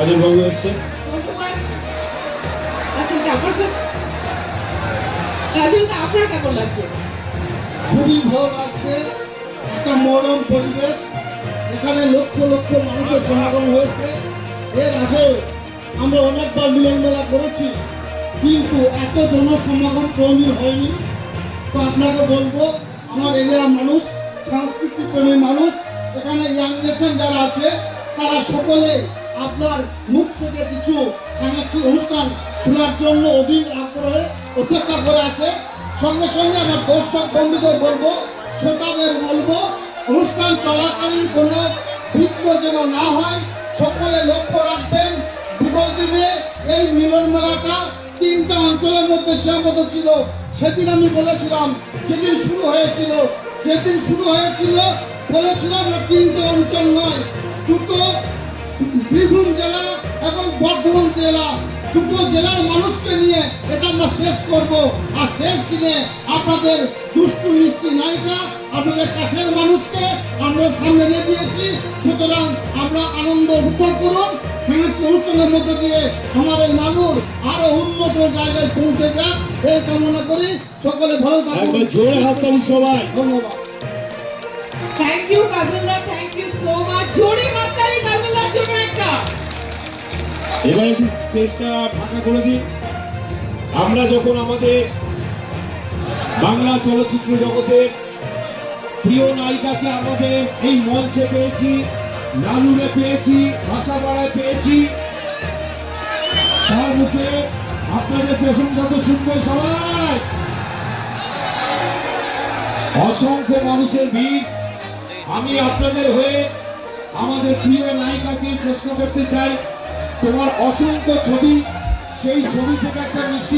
কাজল বাবু এসছে। আচ্ছা খুবই ভালো লাগছে। একটা মনোরম পরিবেশ। এখানে লক্ষ লক্ষ মানুষের সমাগম হয়েছে। এর আগেও আমরা অনেকবার মিলন মেলা করেছি কিন্তু এত জনসমাগম কোনদিন হয়নি। তো আপনাকে বলব আমার এরিয়ার মানুষ সাংস্কৃতিক প্রেমী মানুষ এখানে ইয়াং যারা আছে তারা সকলে আপনার মুখ থেকে কিছু সাংস্কৃতিক অনুষ্ঠান শোনার জন্য অধীর আগ্রহে অপেক্ষা করে আছে। সঙ্গে সঙ্গে আমার দর্শক বন্ধুদের বলব, শ্রোতাদের বলব, অনুষ্ঠান চলাকালীন কোনো বিঘ্ন যেন না হয়, সকলে লক্ষ্য রাখবেন। বিগত দিনে এই মিলন মেলাটা তিনটা অঞ্চলের মধ্যে সীমাবদ্ধ ছিল। সেদিন আমি বলেছিলাম, যেদিন শুরু হয়েছিল, যেদিন শুরু হয়েছিল, বলেছিলাম তিনটে অঞ্চল নয়। বীরভূম জেলা এবং বর্ধমান জেলা দুটো জেলার মানুষকে নিয়ে এটা আমরা শেষ করব। আর শেষ দিনে আপনাদের দুষ্টু মিষ্টি নায়িকা আপনাদের কাছের মানুষকে আমরা সামনে নিয়ে দিয়েছি। সুতরাং আমরা আনন্দ উপভোগ করুন। সাংস্কৃতিক অনুষ্ঠানের মধ্যে দিয়ে আমাদের মানুষ আরও উন্নত জায়গায় পৌঁছে যাক এই কামনা করি। সকলে ভালো থাকুন। জোরে হাত সবাই। ধন্যবাদ। থ্যাংক ইউ কাজলরা থ্যাংক ইউ সো মাচ জোরে এবার স্টেজটা ফাঁকা করে দিন। আমরা যখন আমাদের বাংলা চলচ্চিত্র জগতের প্রিয় নায়িকাকে আমাদের এই মঞ্চে পেয়েছি, লালুরে পেয়েছি, ভাষাপাড়ায় পেয়েছি, তার মুখে আপনাদের প্রশংসা তো শুনবে সবাই। অসংখ্য মানুষের ভিড়। আমি আপনাদের হয়ে আমাদের প্রিয় নায়িকাকে প্রশ্ন করতে চাই। তোমার অসংখ্য ছবি সেই ছবি থেকে একটা মিষ্টি